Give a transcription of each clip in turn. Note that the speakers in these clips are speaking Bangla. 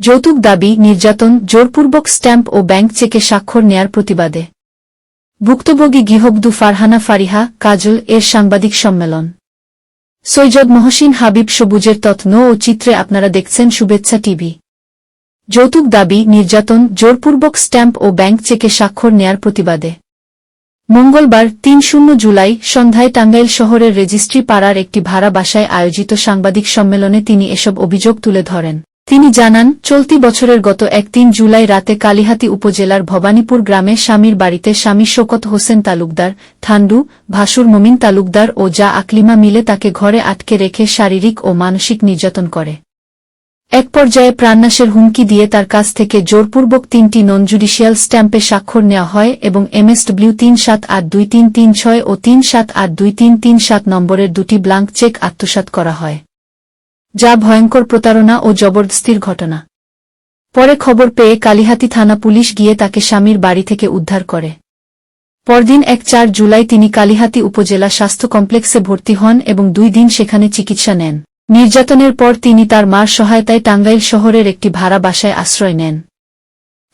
যৌতুক দাবি, নির্যাতন, জোরপূর্বক স্ট্যাম্প ও ব্যাংক চেকে স্বাক্ষর নেয়ার প্রতিবাদে। ভুক্তভোগী গৃহবধূ ফারহানা ফারিহা, কাজল, এর সাংবাদিক সম্মেলন। সৈয়দ মহসিন হাবিব সবুজের তত্ন ও চিত্রে আপনারা দেখছেন শুভেচ্ছা টিভি। যৌতুক দাবি, নির্যাতন, জোরপূর্বক স্ট্যাম্প ও ব্যাংক চেকে স্বাক্ষর নেয়ার প্রতিবাদে। মঙ্গলবার, তিন শূন্য জুলাই, সন্ধ্যায় টাঙ্গাইল শহরের রেজিস্ট্রি পাড়ার একটি ভাড়া বাসায় আয়োজিত সাংবাদিক সম্মেলনে তিনি এসব অভিযোগ তুলে ধরেন। তিনি জানান, চলতি বছরের গত এক তিন জুলাই রাতে কালিহাতি উপজেলার ভবানীপুর গ্রামে স্বামীর বাড়িতে স্বামী শোকত হোসেন তালুকদার, থান্ডু, ভাসুর মমিন তালুকদার ও যা আকলিমা মিলে তাকে ঘরে আটকে রেখে শারীরিক ও মানসিক নির্যাতন করে। এক পর্যায়ে প্রাণনাশের হুমকি দিয়ে তার কাছ থেকে জোরপূর্বক তিনটি নন জুডিশিয়াল স্ট্যাম্পে স্বাক্ষর নেওয়া হয় এবং এমএসডব্লিউ তিন সাত আট দুই তিন তিন ছয় ও তিন সাত আট দুই তিন তিন সাত নম্বরের দুটি ব্লাঙ্ক চেক আত্মসাৎ করা হয়। যা ভয়ঙ্কর প্রতারণা ও জবরদস্তির ঘটনা। পরে খবর পেয়ে কালিহাতি থানা পুলিশ গিয়ে তাকে স্বামীর বাড়ি থেকে উদ্ধার করে। পরদিন এক চার জুলাই তিনি কালিহাতি উপজেলা স্বাস্থ্য কমপ্লেক্সে ভর্তি হন এবং দুই দিন সেখানে চিকিৎসা নেন। নির্যাতনের পর তিনি তার মার সহায়তায় টাঙ্গাইল শহরের একটি ভাড়া বাসায় আশ্রয় নেন।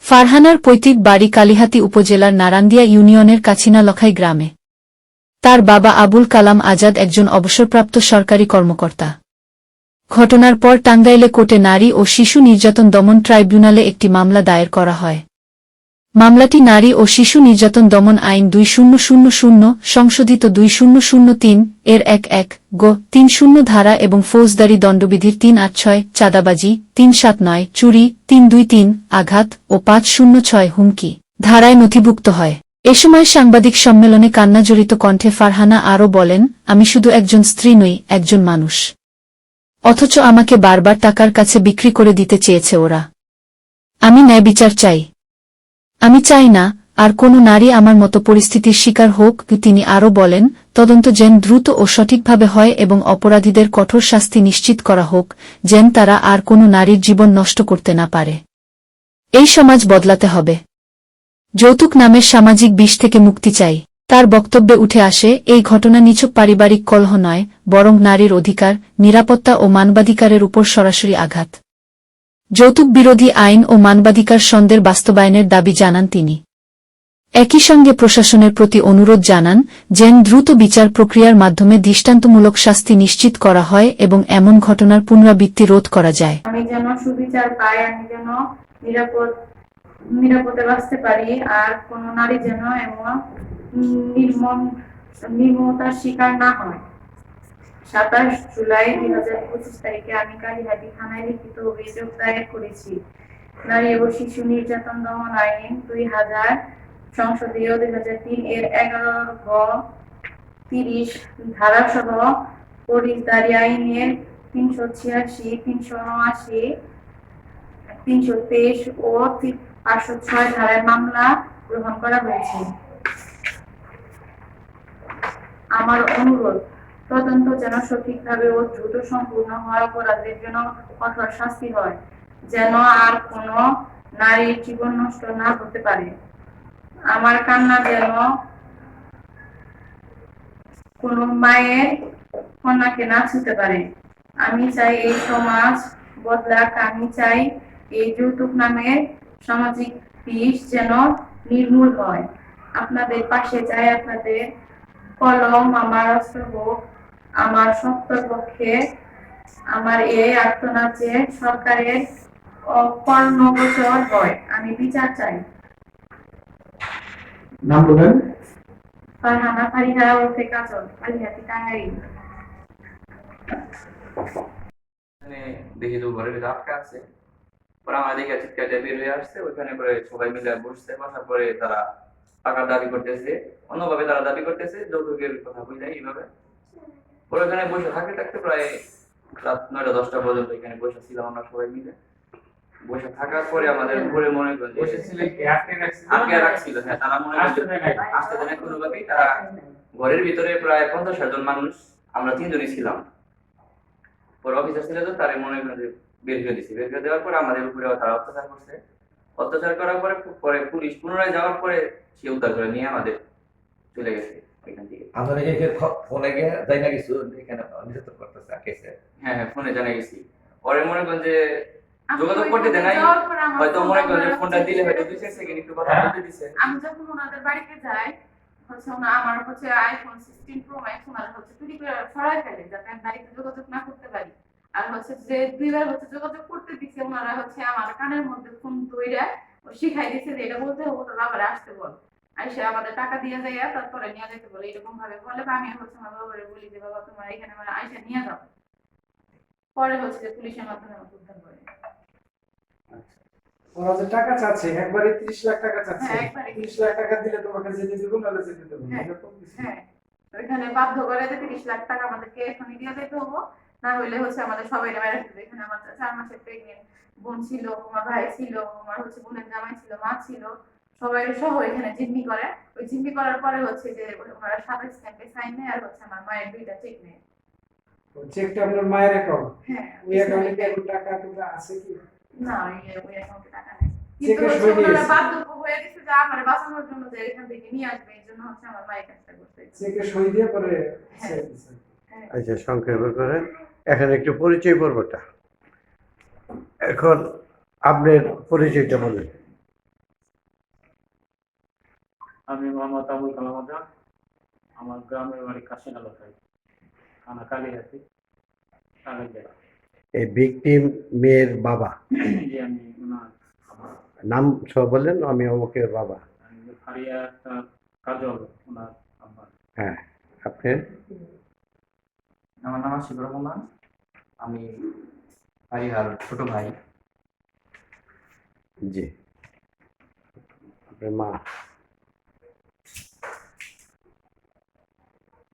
ফারহানার পৈতৃক বাড়ি কালিহাতি উপজেলার নারান্দিয়া ইউনিয়নের কাছিনা লখাই গ্রামে। তার বাবা আবুল কালাম আজাদ একজন অবসরপ্রাপ্ত সরকারি কর্মকর্তা। ঘটনার পর টাঙ্গাইলে কোর্টে নারী ও শিশু নির্যাতন দমন ট্রাইব্যুনালে একটি মামলা দায়ের করা হয়। মামলাটি নারী ও শিশু নির্যাতন দমন আইন দুই শূন্য শূন্য শূন্য, সংশোধিত দুই শূন্য শূন্য তিন, এর এক এক, গো, তিন শূন্য ধারা এবং ফৌজদারি দণ্ডবিধির তিন আট ছয়, চাঁদাবাজি, তিন সাত নয়, চুরি, তিন দুই তিন, আঘাত ও পাঁচ শূন্য ছয় হুমকি ধারায় নথিভুক্ত হয়। এ সময় সাংবাদিক সম্মেলনে কান্নাজড়িত কণ্ঠে ফারহানা আরও বলেন, আমি শুধু একজন স্ত্রী নই, একজন মানুষ। অথচ আমাকে বারবার টাকার কাছে বিক্রি করে দিতে চেয়েছে ওরা। আমি ন্যায় বিচার চাই। আমি চাই না, আর কোনো নারী আমার মতো পরিস্থিতির শিকার হোক তিনি আরও বলেন, তদন্ত যেন দ্রুত ও সঠিকভাবে হয় এবং অপরাধীদের কঠোর শাস্তি নিশ্চিত করা হোক, যেন তারা আর কোনো নারীর জীবন নষ্ট করতে না পারে। এই সমাজ বদলাতে হবে। যৌতুক নামের সামাজিক বিষ থেকে মুক্তি চাই। তার বক্তব্যে উঠে আসে, এই ঘটনা নিছক পারিবারিক কলহ নয় বরং নারীর অধিকার, নিরাপত্তা ও মানবাধিকারের উপর সরাসরি আঘাত। যৌতুক বিরোধী আইন ও মানবাধিকার সন্দের বাস্তবায়নের দাবি জানান তিনি। একই সঙ্গে প্রশাসনের প্রতি অনুরোধ জানান যেন দ্রুত বিচার প্রক্রিয়ার মাধ্যমে দৃষ্টান্তমূলক শাস্তি নিশ্চিত করা হয় এবং এমন ঘটনার পুনরাবৃত্তি রোধ করা যায়। আমি যেন সুবিচার পাই, আমি যেন নিরাপদ বাঁচতে পারি, আর নারী যেন এমন নির্মম, নির্মমতার শিকার না হয়। সাতাশ জুলাই দুই হাজার পঁচিশ তারিখে আমি কালীহাটি থানায় লিখিত অভিযোগ দায়ের করেছি। নারী ও শিশু নির্যাতন দমন আইন দুই হাজার, সংসদীয় দুই হাজার তিন এর এগারো গ, তিরিশ ধারা সহ ফৌজদারি আইনের তিনশো ছিয়াশি, তিনশো উনআশি, তিনশো তেইশ ও পাঁচশো ছয় ধারায় মামলা গ্রহণ করা হয়েছে। আমার অনুরোধ তদন্ত যেন সঠিকভাবে ও দ্রুত সম্পূর্ণ হয়, অপরাধের জন্য কঠোর শাস্তি হয়, যেন আর কোনো নারীর জীবন নষ্ট না হতে পারে। আমার কান্না যেন কোনো মায়ের কন্যাকে না ছুতে পারে। আমি চাই এই সমাজ বদলাক, আমি চাই এই যৌতুক নামের সামাজিক বিষ যেন নির্মূল হয়। আপনাদের পাশে চাই আপনাদের কলম, আমার অস্ত্র হোক আমার শক্তর পক্ষে আমার এই আত্মনাচে সরকারের কর্ণগোচর হয় আমি বিচার চাই। নাম বলবেন? ফারহানা ফারিহা ওরফে কাজল কালিহাতি টাঙ্গাইল দেখি তো ঘরের ভিতরে আটকা আছে। পরে আমার দেখে চিৎকার দিয়ে বের হয়ে আসছে ওইখানে পরে সবাই মিলে বসছে বসার পরে তারা টাকা দাবি করতেছে। অন্যভাবে তারা দাবি করতেছে যৌতুকের কথা বুঝলে এইভাবে। পরে ওখানে বসে থাকতে থাকতে প্রায় রাত নয়টা দশটা পর্যন্ত এখানে বসে ছিলাম আমরা সবাই মিলে। বসে থাকার পরে আমাদের উপরে মনে করেন যে বসেছিলেন কি? আটকে রাখছিল? হ্যাঁ তারা মনে আসতে দেয় ঘরের ভিতরে প্রায় পঞ্চাশ জন মানুষ আমরা তিনজনই ছিলাম। পরে অফিসার ছিল তো তারে মনে করেন যে বের করে দিছি। বের করে দেওয়ার পরে আমাদের উপরে তারা অত্যাচার করছে। অত্যাচার করার পরে পরে পুলিশ পুনরায় যাওয়ার পরে সে উদ্ধার করে নিয়ে আমাদের চলে গেছে। এখান থেকে। ফোনে গিয়ে যাই না কিছু এখানে নির্যাতন করতেছে আঁকেছে হ্যাঁ হ্যাঁ ফোনে জানা গেছি। পরে মনে করেন যে যোগাযোগ করতে দেয় নাই? আমার হয়তো মনে করেন ফোনটা হচ্ছে দিলে হয়তো দুই সেকেন্ড একটু কথা হ্যাঁ। বলতে দিছে। আমি যখন ওনাদের বাড়িতে যাই হচ্ছে ওনা আমার হচ্ছে আইফোন সিক্সটিন প্রো ম্যাক্স ওনারা হচ্ছে চুরি করে সরাই ফেলে যাতে আমি বাড়িতে যোগাযোগ না করতে পারি। আর হচ্ছে যে দুইবার হচ্ছে যোগাযোগ করতে দিছে ওনারা হচ্ছে আমার কানের মধ্যে ফোন দইরা শিখাই দিছে যে এটা বলতে হবে তোর বাবারে আসতে বল। আইসে আমাদের টাকা দিয়ে যাইয়া তারপরে নিয়ে যেতে বলে এরকম ভাবে বলে বা আমি হচ্ছে আমার বাবারে বলি যে বাবা তোমার এখানে আমার আইসা নিয়ে যাও পরে হচ্ছে যে পুলিশের মাধ্যমে আমাকে উদ্ধার করে ওরা যে টাকা চাচ্ছে একবারে ত্রিশ লাখ টাকা চাচ্ছে হ্যাঁ, একবারে। ত্রিশ লাখ টাকা দিলে তোমাকে যেতে দিব যেতে দেবো না। হ্যাঁ। এরকম কিছু। হ্যাঁ ওইখানে বাধ্য করে যে তিরিশ লাখ টাকা আমাদেরকে এখনই দিয়ে যেতে হব না হইলে হচ্ছে আমাদের সবাই মেরে ফেলবে এখানে আমার চার মাসের প্রেগনেন্ট বোন ছিল আমার ভাই ছিল আমার হচ্ছে বোনের জামাই ছিল মা ছিল সবাই সহ এখানে জিম্মি করে। ওই জিম্মি করার পরে হচ্ছে যে ওনারা সাতাশ স্ট্যাম্পে সাইন নেয় আর হচ্ছে আমার মায়ের দুইটা চেক নেয়। চেকটা আপনার মায়ের অ্যাকাউন্ট হ্যাঁ ওই অ্যাকাউন্টে কি এখন টাকা টুকা আছে কি? না ওই অ্যাকাউন্টে টাকা নেই। কিন্তু চেকে হচ্ছে সই ওনারা বাধ্য হয়ে গেছে যে আমার বাঁচানোর জন্য যে এখান থেকে নিয়ে আসবে এই জন্য হচ্ছে আমার মায়ের কাজটা করতে চেকে সই দিয়ে পরে হ্যাঁ। দিছে। আচ্ছা সংক্ষেপে করে। এখানে একটু পরিচয় পর্বটা। এখন আপনার পরিচয়টা বলেন। আমি মোহাম্মদ আবুল কালাম আজাদ। আমার গ্রামের বাড়ি কাশিন এলাকায় থানা কালিহাতি টাঙ্গাইল জেলা। এই ভিকটিম মেয়ের বাবা। যে আমি ওনার নাম সব বললেন আমি অমুকের বাবা। ফারিয়া কাজল ওনার হ্যাঁ আপনার আমার নাম শিবর রহমান আমি হারিহার ছোট ভাই। জি। আপনার মা আপনার নাম আমার মেয়ে হারিহা তার কাজল মা ওই আপনার আপনার মেয়ে হ্যাঁ